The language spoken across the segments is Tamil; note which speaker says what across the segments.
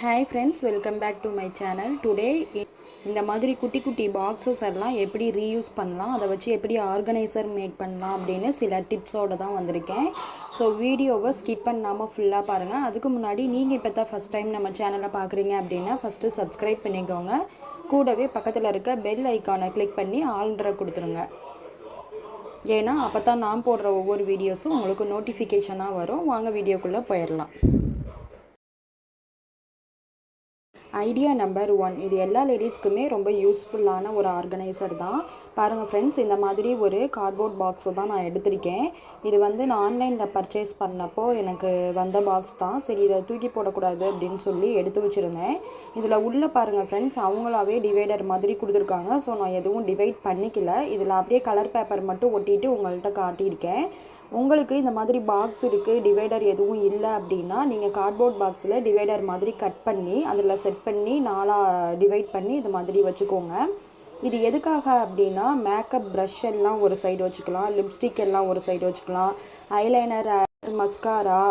Speaker 1: Hi friends welcome back to my channel today இந்த மாதிரி குட்டி குட்டி பாக்ஸஸ் எல்லாம் எப்படி ரீயூஸ் பண்ணலாம் அதை வச்சு எப்படி ஆர்கனைசர் மேக் பண்ணலாம் அப்படின்னு சில டிப்ஸோடு தான் வந்திருக்கேன். ஸோ வீடியோவை ஸ்கிப் பண்ணாமல் ஃபுல்லாக பாருங்கள் அதுக்கு முன்னாடி நீங்கள் இப்போ தான் ஃபஸ்ட் டைம் நம்ம சேனலை பார்க்குறீங்க அப்படின்னா ஃபஸ்ட்டு சப்ஸ்கிரைப் பண்ணிக்கோங்க. கூடவே பக்கத்தில் இருக்க பெல் ஐக்கானை கிளிக் பண்ணி ஆல்ன்ற கொடுத்துருங்க. ஏன்னா அப்போ தான் நான் போடுற ஒவ்வொரு வீடியோஸும் உங்களுக்கு நோட்டிஃபிகேஷனாக வரும். வாங்க வீடியோக்குள்ளே போயிடலாம். Idea number one. இது எல்லா லேடிஸ்க்குமே ரொம்ப யூஸ்ஃபுல்லான ஒரு ஆர்கனைசர் தான். பாருங்கள் ஃப்ரெண்ட்ஸ் இந்த மாதிரி ஒரு கார்ட்போர்ட் பாக்ஸை தான் நான் எடுத்திருக்கேன். இது வந்து நான் ஆன்லைனில் பர்ச்சேஸ் பண்ணப்போ எனக்கு வந்த பாக்ஸ் தான். சரி இதை தூக்கி போடக்கூடாது அப்படின்னு சொல்லி எடுத்து வச்சுருந்தேன். இதில் உள்ளே பாருங்கள் ஃப்ரெண்ட்ஸ் அவங்களாவே டிவைடர் மாதிரி கொடுத்துருக்காங்க. ஸோ நான் எதுவும் டிவைட் பண்ணிக்கல. இதில் அப்படியே கலர் பேப்பர் மட்டும் ஒட்டிட்டு உங்கள்கிட்ட காட்டியிருக்கேன். உங்களுக்கு இந்த மாதிரி பாக்ஸ் இருக்குது டிவைடர் எதுவும் இல்லை அப்படின்னா நீங்கள் கார்ட்போர்ட் பாக்ஸில் டிவைடர் மாதிரி கட் பண்ணி அதில் செட் பண்ணி நாலாக டிவைட் பண்ணி இது மாதிரி வச்சுக்கோங்க. இது எதுக்காக அப்படின்னா மேக்கப் ப்ரஷ் எல்லாம் ஒரு சைடு வச்சுக்கலாம் லிப்ஸ்டிக் எல்லாம் ஒரு சைடு வச்சுக்கலாம் ஐலைனர் மஸ்காரா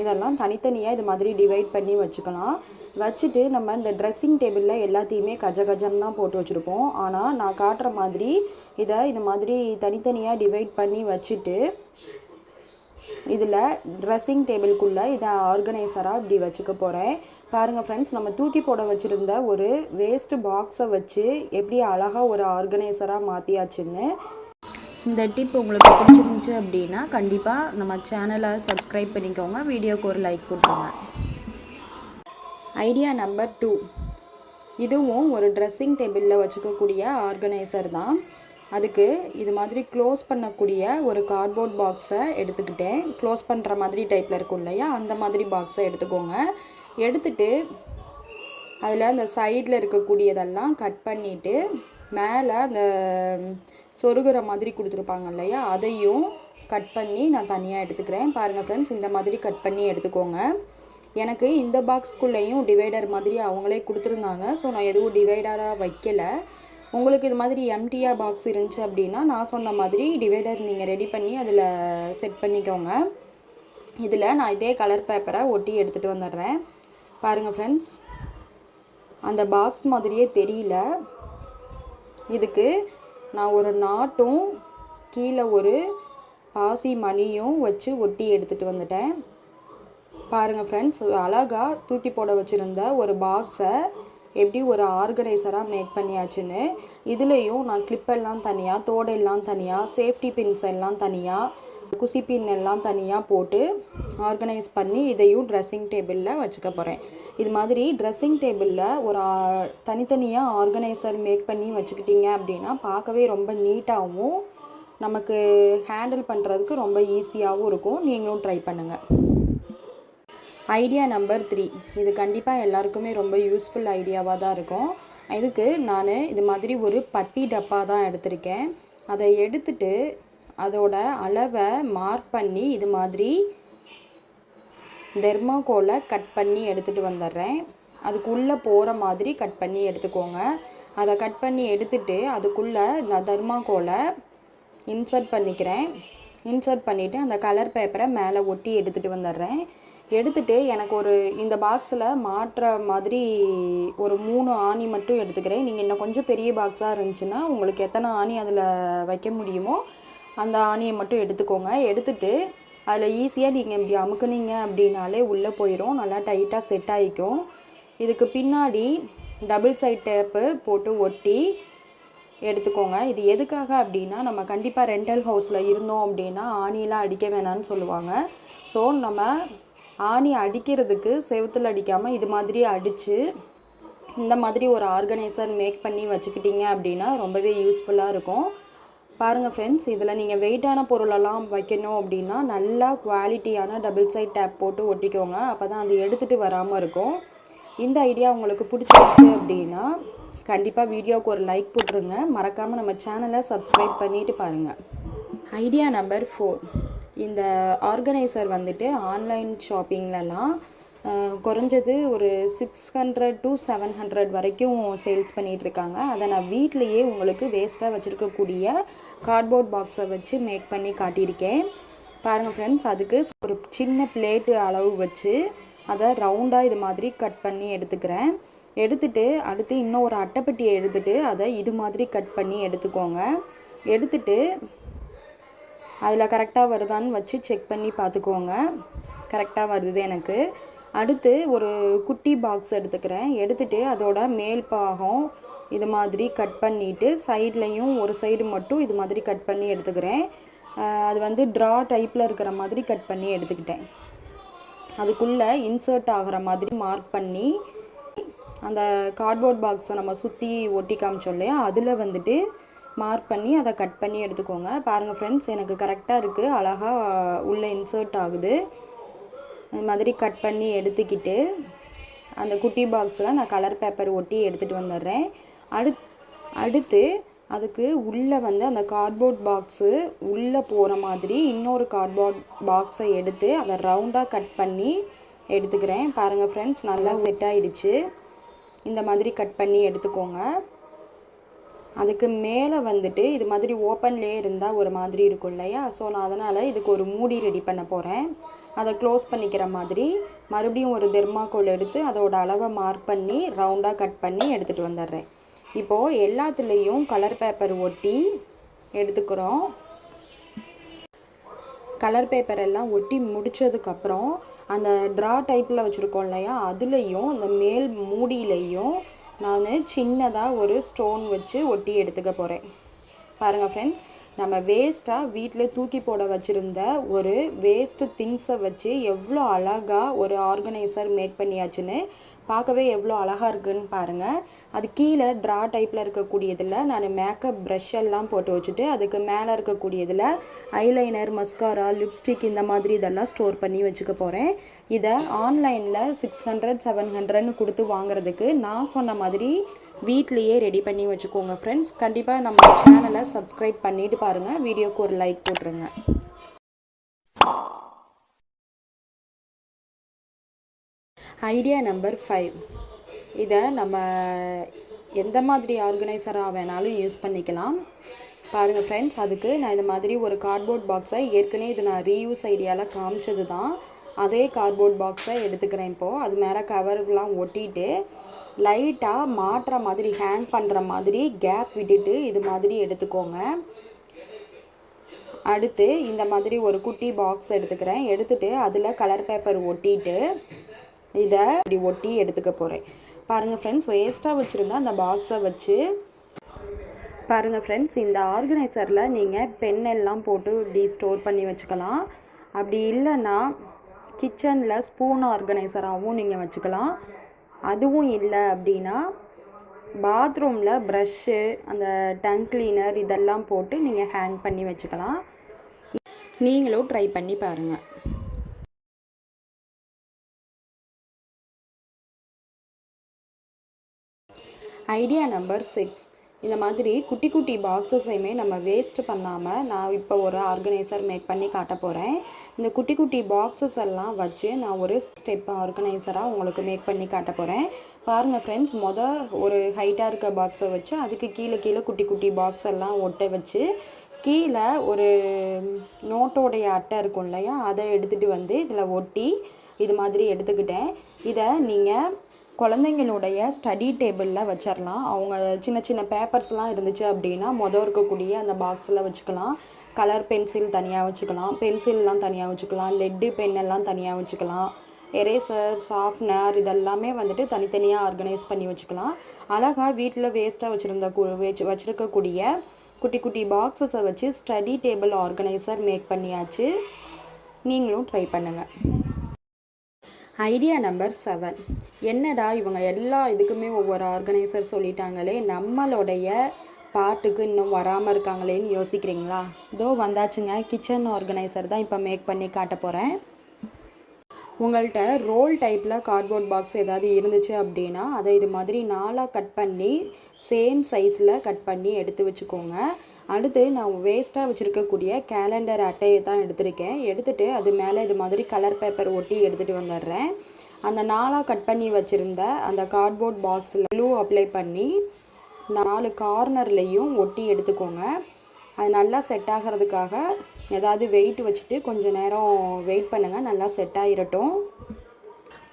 Speaker 1: இதெல்லாம் தனித்தனியாக இது மாதிரி டிவைட் பண்ணி வச்சுக்கலாம். வச்சுட்டு நம்ம இந்த ட்ரெஸ்ஸிங் டேபிளில் எல்லாத்தையுமே கஜ கஜன்னு தான் போட்டு வச்சுருப்போம். ஆனால் நான் காட்டுற மாதிரி இதை இது மாதிரி தனித்தனியாக டிவைட் பண்ணி வச்சுட்டு இதில் ட்ரெஸ்ஸிங் டேபிள்குள்ளே இதை ஆர்கனைசராக இப்படி வச்சுக்க போகிறேன் பாருங்கள் ஃப்ரெண்ட்ஸ் நம்ம தூக்கி போட வச்சுருந்த ஒரு வேஸ்ட்டு பாக்ஸை வச்சு எப்படி அழகாக ஒரு ஆர்கனைசராக மாற்றியாச்சுன்னு இந்த டிப் உங்களுக்கு பிடிச்சிருந்துச்சு அப்படின்னா கண்டிப்பாக நம்ம சேனலை சப்ஸ்கிரைப் பண்ணிக்கோங்க. வீடியோக்கு ஒரு லைக் கொடுத்துருங்க ஐடியா நம்பர் டூ இதுவும் ஒரு ட்ரெஸ்ஸிங் டேபிளில் வச்சுக்கக்கூடிய ஆர்கனைசர் தான். அதுக்கு இது மாதிரி க்ளோஸ் பண்ணக்கூடிய ஒரு கார்ட்போர்ட் பாக்ஸை எடுத்துக்கிட்டேன். க்ளோஸ் பண்ணுற மாதிரி டைப்பில் இருக்கும் இல்லையா? அந்த மாதிரி பாக்ஸை எடுத்துக்கோங்க. எடுத்துட்டு அதில் அந்த சைடில் இருக்கக்கூடியதெல்லாம் கட் பண்ணிவிட்டு மேலே அந்த சொருகிற மாதிரி கொடுத்துருப்பாங்க இல்லையா? அதையும் கட் பண்ணி நான் தனியாக எடுத்துக்கிறேன். பாருங்கள் ஃப்ரெண்ட்ஸ் இந்த மாதிரி கட் பண்ணி எடுத்துக்கோங்க. எனக்கு இந்த பாக்ஸ்குள்ளேயும் டிவைடர் மாதிரி அவங்களே கொடுத்துருந்தாங்க. ஸோ நான் எதுவும் டிவைடராக வைக்கலை. உங்களுக்கு இது மாதிரி எம்டிஆர் பாக்ஸ் இருந்துச்சு அப்படின்னா நான் சொன்ன மாதிரி டிவைடர் நீங்கள் ரெடி பண்ணி அதில் செட் பண்ணிக்கோங்க. இதில் நான் இதே கலர் பேப்பரை ஒட்டி எடுத்துகிட்டு வந்துடுறேன். பாருங்கள் ஃப்ரெண்ட்ஸ் அந்த பாக்ஸ் மாதிரியே தெரியல. இதுக்கு நான் ஒரு நாட்டும் கீழே ஒரு பாசி மணியும் வச்சு ஒட்டி எடுத்துகிட்டு வந்துட்டேன். பாருங்கள் ஃப்ரெண்ட்ஸ் அழகாக தூக்கி போட வச்சுருந்த ஒரு பாக்ஸை எப்படி ஒரு ஆர்கனைசராக மேக் பண்ணியாச்சுன்னு இதுலேயும் நான் கிளிப்பெல்லாம் தனியாக தோடெல்லாம் தனியாக சேஃப்டி பின்ஸ் எல்லாம் தனியாக குசி பின் எல்லாம் தனியாக போட்டு ஆர்கனைஸ் பண்ணி இதையும் ட்ரெஸ்ஸிங் டேபிளில் வச்சுக்க போகிறேன் இது மாதிரி ட்ரெஸ்ஸிங் டேபிளில் ஒரு தனித்தனியாக ஆர்கனைசர் மேக் பண்ணி வச்சுக்கிட்டிங்க அப்படின்னா பார்க்கவே ரொம்ப நீட்டாகவும் நமக்கு ஹேண்டில் பண்ணுறதுக்கு ரொம்ப ஈஸியாகவும் இருக்கும். நீங்களும் ட்ரை பண்ணுங்கள் ஐடியா நம்பர் த்ரீ இது கண்டிப்பாக எல்லாருக்குமே ரொம்ப யூஸ்ஃபுல் ஐடியாவாக தான் இருக்கும். இதுக்கு நான் இது மாதிரி ஒரு பத்தி டப்பா தான் எடுத்திருக்கேன். அதை எடுத்துட்டு அதோட அளவை மார்க் பண்ணி இது மாதிரி தெர்மோகோலை கட் பண்ணி எடுத்துகிட்டு வந்துடுறேன். அதுக்குள்ளே போகிற மாதிரி கட் பண்ணி எடுத்துக்கோங்க. அதை கட் பண்ணி எடுத்துட்டு அதுக்குள்ளே இந்த தெர்மாகோலை இன்சர்ட் பண்ணிக்கிறேன். இன்சர்ட் பண்ணிவிட்டு அந்த கலர் பேப்பரை மேலே ஒட்டி எடுத்துகிட்டு வந்துடுறேன். எடுத்துகிட்டு எனக்கு ஒரு இந்த பாக்ஸில் மாட்டுற மாதிரி ஒரு மூணு ஆணி மட்டும் எடுத்துக்கிறேன். நீங்கள் இன்னும் கொஞ்சம் பெரிய பாக்ஸாக இருந்துச்சுன்னா உங்களுக்கு எத்தனை ஆணி அதில் வைக்க முடியுமோ அந்த ஆணியை மட்டும் எடுத்துக்கோங்க. எடுத்துகிட்டு அதில் ஈஸியாக நீங்கள் இப்படி அமுக்குனீங்க அப்படின்னாலே உள்ளே போயிடும் நல்லா டைட்டாக செட் ஆகிக்கும் இதுக்கு பின்னாடி டபுள் சைட் டேப்பு போட்டு ஒட்டி எடுத்துக்கோங்க. இது எதுக்காக அப்படின்னா நம்ம கண்டிப்பாக ரெண்டல் ஹவுஸில் இருந்தோம் அப்படின்னா ஆணியெலாம் அடிக்க வேணாம்னு சொல்லுவாங்க. ஸோ நம்ம ஆணி அடிக்கிறதுக்கு செவுத்தில் அடிக்காமல் இது மாதிரி அடித்து இந்த மாதிரி ஒரு ஆர்கனைசர் மேக் பண்ணி வச்சுக்கிட்டிங்க அப்படின்னா ரொம்பவே யூஸ்ஃபுல்லாக இருக்கும். பாருங்கள் ஃப்ரெண்ட்ஸ் இதில் நீங்கள் வெயிட்டான பொருளெல்லாம் வைக்கணும் அப்படின்னா நல்லா குவாலிட்டியான டபுள் சைட் டேப் போட்டு ஒட்டிக்கோங்க. அப்போ தான் அது எடுத்துகிட்டு வராமல் இருக்கும். இந்த ஐடியா உங்களுக்கு பிடிச்சிருக்கு அப்படின்னா கண்டிப்பாக வீடியோவுக்கு ஒரு லைக் போட்டுருங்க. மறக்காமல் நம்ம சேனலை சப்ஸ்கிரைப் பண்ணிவிட்டு பாருங்கள் ஐடியா நம்பர் ஃபோர் இந்த ஆர்கனைசர் வந்துட்டு ஆன்லைன் ஷாப்பிங்லலாம் குறைஞ்சது ஒரு six hundred to seven hundred வரைக்கும் சேல்ஸ் பண்ணிகிட்ருக்காங்க அதை நான் வீட்லேயே உங்களுக்கு வேஸ்ட்டாக வச்சுருக்கக்கூடிய கார்ட்போர்ட் பாக்ஸை வச்சு மேக் பண்ணி காட்டியிருக்கேன். பாருங்கள் ஃப்ரெண்ட்ஸ் அதுக்கு ஒரு சின்ன பிளேட்டு அளவு வச்சு அதை ரவுண்டாக இது மாதிரி கட் பண்ணி எடுத்துக்கிறேன். எடுத்துட்டு அடுத்து இன்னும் ஒரு அட்டைப்பெட்டியை எடுத்துட்டு அதை இது மாதிரி கட் பண்ணி எடுத்துக்கோங்க. எடுத்துட்டு அதில் கரெக்டாக வருதான்னு வச்சு செக் பண்ணி பார்த்துக்கோங்க. கரெக்டாக வருது எனக்கு. அடுத்து ஒரு குட்டி பாக்ஸ் எடுத்துக்கிறேன். எடுத்துகிட்டு அதோட மேல் பாகம் இது மாதிரி கட் பண்ணிவிட்டு சைட்லேயும் ஒரு சைடு மட்டும் இது மாதிரி கட் பண்ணி எடுத்துக்கிறேன். அது வந்து ட்ரா டைப்பில் இருக்கிற மாதிரி கட் பண்ணி எடுத்துக்கிட்டேன். அதுக்குள்ளே இன்சர்ட் ஆகிற மாதிரி மார்க் பண்ணி அந்த கார்ட்போர்ட் பாக்ஸை நம்ம சுற்றி ஒட்டி காமிச்சோம் இல்லையா? அதில் வந்துட்டு மார்க் பண்ணி அதை கட் பண்ணி எடுத்துக்கோங்க. பாருங்கள் ஃப்ரெண்ட்ஸ் எனக்கு கரெக்டாக இருக்குது அழகாக உள்ளே இன்சர்ட் ஆகுது. அது மாதிரி கட் பண்ணி எடுத்துக்கிட்டு அந்த குட்டி பாக்ஸில் நான் கலர் பேப்பர் ஒட்டி எடுத்துகிட்டு வந்துடுறேன். அடுத் அடுத்து அதுக்கு உள்ளே வந்து அந்த கார்ட்போர்ட் பாக்ஸு உள்ளே போகிற மாதிரி இன்னொரு கார்ட்போர்ட் பாக்ஸை எடுத்து அதை ரவுண்டாக கட் பண்ணி எடுத்துக்கிறேன். பாருங்கள் ஃப்ரெண்ட்ஸ் நல்லா செட் ஆகிடுச்சு இந்த மாதிரி கட் பண்ணி எடுத்துக்கோங்க. அதுக்கு மேலே வந்துட்டு இது மாதிரி ஓப்பன்லேயே இருந்தால் ஒரு மாதிரி இருக்கும் இல்லையா? ஸோ நான் அதனால் இதுக்கு ஒரு மூடி ரெடி பண்ண போகிறேன் அதை க்ளோஸ் பண்ணிக்கிற மாதிரி மறுபடியும் ஒரு தெர்மாக்கோல் எடுத்து அதோட அளவை மார்க் பண்ணி ரவுண்டாக கட் பண்ணி எடுத்துகிட்டு வந்துடுறேன். இப்போது எல்லாத்துலேயும் கலர் பேப்பர் ஒட்டி எடுத்துக்கிறோம். கலர் பேப்பர் எல்லாம் ஒட்டி முடிச்சதுக்கப்புறம் அந்த ட்ரா டைப்பில் வச்சுருக்கோம் இல்லையா? அதுலேயும் இந்த மேல் மூடியிலையும் நான் சின்னதாக ஒரு ஸ்டோன் வச்சு ஒட்டி எடுத்துக்க போகிறேன் பாருங்கள் ஃப்ரெண்ட்ஸ் நம்ம வேஸ்ட்டாக வீட்டில் தூக்கி போட வச்சுருந்த ஒரு வேஸ்ட்டு திங்ஸை வச்சு எவ்வளோ அழகாக ஒரு ஆர்கனைசர் மேக் பண்ணியாச்சுன்னு பார்க்கவே எவ்வளோ அழகாக இருக்குன்னு பாருங்கள் அது கீழே ட்ரா டைப்பில் இருக்கக்கூடியதில் நான் மேக்கப் ப்ரஷ் எல்லாம் போட்டு வச்சுட்டு அதுக்கு மேலே இருக்கக்கூடியதில் ஐலைனர் மஸ்காரா லிப்ஸ்டிக் இந்த மாதிரி இதெல்லாம் ஸ்டோர் பண்ணி வச்சுக்க போகிறேன் இதை ஆன்லைனில் சிக்ஸ் ஹண்ட்ரட் செவன் ஹண்ட்ரட்னு கொடுத்து வாங்குறதுக்கு நான் சொன்ன மாதிரி வீட்லேயே ரெடி பண்ணி வச்சுக்கோங்க ஃப்ரெண்ட்ஸ் கண்டிப்பாக நம்ம சேனலை சப்ஸ்கிரைப் பண்ணிவிட்டு பாருங்கள் வீடியோக்கு ஒரு லைக் போட்டுருங்க. ஐடியா நம்பர் ஃபைவ் இதை நம்ம எந்த மாதிரி ஆர்கனைசராக வேணாலும் யூஸ் பண்ணிக்கலாம். பாருங்கள் ஃப்ரெண்ட்ஸ் அதுக்கு நான் இந்த மாதிரி ஒரு கார்ட்போர்ட் பாக்ஸை ஏற்கனவே இது நான் ரீயூஸ் ஐடியாவில் காமிச்சது தான். அதே கார்ட்போர்ட் பாக்ஸை எடுத்துக்கிறேன் இப்போது அது மேலே கவர்லாம் ஒட்டிட்டு லைட்டாக மாட்டுற மாதிரி ஹேங் பண்ணுற மாதிரி கேப் விட்டுட்டு இது மாதிரி எடுத்துக்கோங்க. அடுத்து இந்த மாதிரி ஒரு குட்டி பாக்ஸ் எடுத்துக்கிறேன். எடுத்துகிட்டு அதில் கலர் பேப்பர் ஒட்டிட்டு இதை இப்படி ஒட்டி எடுத்துக்க போகிறேன் பாருங்கள் ஃப்ரெண்ட்ஸ் வேஸ்ட்டாக வச்சுருந்தா அந்த பாக்ஸை வச்சு பாருங்கள் ஃப்ரெண்ட்ஸ் இந்த ஆர்கனைசரில் நீங்கள் பென் எல்லாம் போட்டு இப்படி ஸ்டோர் பண்ணி வச்சுக்கலாம். அப்படி இல்லைன்னா கிச்சனில் ஸ்பூன் ஆர்கனைசராகவும் நீங்கள் வச்சுக்கலாம். அதுவும் இல்லை அப்படின்னா பாத்ரூமில் ப்ரஷ்ஷு அந்த டங் கிளீனர் இதெல்லாம் போட்டு நீங்கள் ஹேங் பண்ணி வச்சுக்கலாம். நீங்களும் ட்ரை பண்ணி பாருங்கள் ஐடியா நம்பர் சிக்ஸ். இந்த மாதிரி குட்டி குட்டி பாக்ஸஸையுமே நம்ம வேஸ்ட் பண்ணாமல் நான் இப்போ ஒரு ஆர்கனைசர் மேக் பண்ணி காட்ட போகிறேன் இந்த குட்டி குட்டி பாக்ஸஸ் எல்லாம் வச்சு நான் ஒரு ஸ்டெப் ஆர்கனைசராக உங்களுக்கு மேக் பண்ணி காட்ட போகிறேன் பாருங்கள் ஃப்ரெண்ட்ஸ் மொதல் ஒரு ஹைட்டாக இருக்க பாக்ஸை வச்சு அதுக்கு கீழே கீழே குட்டி குட்டி பாக்ஸ் எல்லாம் ஒட்ட வச்சு கீழே ஒரு நோட்டோடைய அட்டை இருக்கும் இல்லையா? அதை எடுத்துகிட்டு வந்து இதில் ஒட்டி இது மாதிரி எடுத்துக்கிட்டேன். இதை நீங்கள் குழந்தைங்களுடைய ஸ்டடி டேபிளில் வச்சிடலாம் அவங்க சின்ன சின்ன பேப்பர்ஸ்லாம் இருந்துச்சு அப்படின்னா மொதல் இருக்கக்கூடிய அந்த பாக்ஸில் வச்சுக்கலாம். கலர் பென்சில் தனியாக வச்சுக்கலாம். பென்சில்லாம் தனியாக வச்சுக்கலாம். லெட்டு பென் எல்லாம் தனியாக வச்சுக்கலாம். எரேசர் சாஃப்னர் இதெல்லாமே வந்துட்டு தனித்தனியாக ஆர்கனைஸ் பண்ணி வச்சுக்கலாம். அழகாக வீட்டில் வேஸ்ட்டாக வச்சுருந்த கு வச்சு வச்சுருக்கக்கூடிய குட்டி குட்டி பாக்ஸஸை வச்சு ஸ்டடி டேபிள் ஆர்கனைசர் மேக் பண்ணியாச்சு. நீங்களும் ட்ரை பண்ணுங்கள் ஐடியா நம்பர் செவன் என்னடா இவங்க எல்லா இதுக்குமே ஒவ்வொரு ஆர்கனைசர் சொல்லிட்டாங்களே நம்மளுடைய பாட்டுக்கு இன்னும் வராமல் இருக்காங்களேன்னு யோசிக்கிறீங்களா? இதோ வந்தாச்சுங்க கிச்சன் ஆர்கனைசர் தான் இப்போ மேக் பண்ணி காட்ட போகிறேன் உங்கள்கிட்ட ரோல் டைப்பில் கார்ட்போர்ட் பாக்ஸ் ஏதாவது இருந்துச்சு அப்படின்னா அதை இது மாதிரி நாளாக கட் பண்ணி சேம் சைஸில் கட் பண்ணி எடுத்து வச்சுக்கோங்க. அடுத்து நான் வேஸ்ட்டாக வச்சுருக்கக்கூடிய கேலண்டர் அட்டையை தான் எடுத்திருக்கேன். எடுத்துகிட்டு அது மேலே இது மாதிரி கலர் பேப்பர் ஒட்டி எடுத்துகிட்டு வந்துடுறேன். அந்த நாளாக கட் பண்ணி வச்சுருந்த அந்த கார்ட்போர்ட் பாக்ஸில் க்ளூ அப்ளை பண்ணி நாலு கார்னர்லேயும் ஒட்டி எடுத்துக்கோங்க. அது நல்லா செட் ஆகிறதுக்காக ஏதாவது வெயிட் வச்சுட்டு கொஞ்சம் நேரம் வெயிட் பண்ணுங்கள் நல்லா செட் ஆகிரட்டும்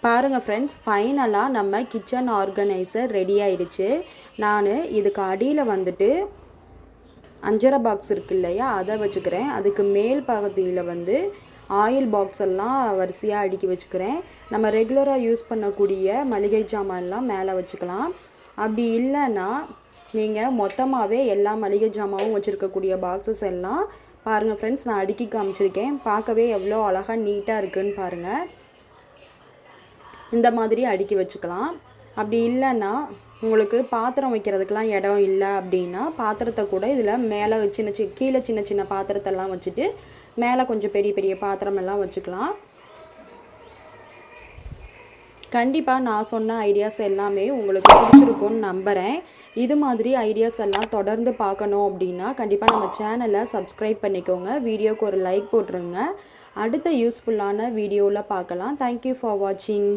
Speaker 1: பாருங்கள் ஃப்ரெண்ட்ஸ் ஃபைனலாக நம்ம கிச்சன் ஆர்கனைசர் ரெடி ஆயிடுச்சு. நான் இதுக்கு அடியில் வந்துட்டு அஞ்சரை பாக்ஸ் இருக்கு இல்லையா? அதை வச்சுக்கிறேன். அதுக்கு மேல் பகுதியில் வந்து ஆயில் பாக்ஸ் எல்லாம் வரிசையாக அடுக்கி வச்சுக்கிறேன். நம்ம ரெகுலராக யூஸ் பண்ணக்கூடிய மளிகை ஜாமான்லாம் மேலே வச்சுக்கலாம். அப்படி இல்லைன்னா நீங்கள் மொத்தமாகவே எல்லா மளிகை ஜாமாவும் வச்சுருக்கக்கூடிய பாக்ஸஸ் எல்லாம் பாருங்கள் ஃப்ரெண்ட்ஸ் நான் அடுக்கி காமிச்சிருக்கேன். பார்க்கவே எவ்வளோ அழகாக நீட்டாக இருக்குன்னு பாருங்கள் இந்த மாதிரி அடுக்கி வச்சுக்கலாம். அப்படி இல்லைன்னா உங்களுக்கு பாத்திரம் வைக்கிறதுக்கெலாம் இடம் இல்லை அப்படின்னா பாத்திரத்தை கூட இதில் மேலே சின்ன சின்ன கீழே சின்ன சின்ன பாத்திரத்தெல்லாம் வச்சுட்டு மேலே கொஞ்சம் பெரிய பெரிய பாத்திரம் எல்லாம் வச்சுக்கலாம். கண்டிப்பாக நான் சொன்ன ஐடியாஸ் எல்லாமே உங்களுக்கு பிடிச்சிருக்கும்னு நம்புகிறேன் இது மாதிரி ஐடியாஸ் எல்லாம் தொடர்ந்து பார்க்கணும் அப்படின்னா கண்டிப்பாக நம்ம சேனலை சப்ஸ்கிரைப் பண்ணிக்கோங்க. வீடியோக்கு ஒரு லைக் போட்டுருங்க. அடுத்த யூஸ்ஃபுல்லான வீடியோவில் பார்க்கலாம். தேங்க்யூ ஃபார் வாட்சிங்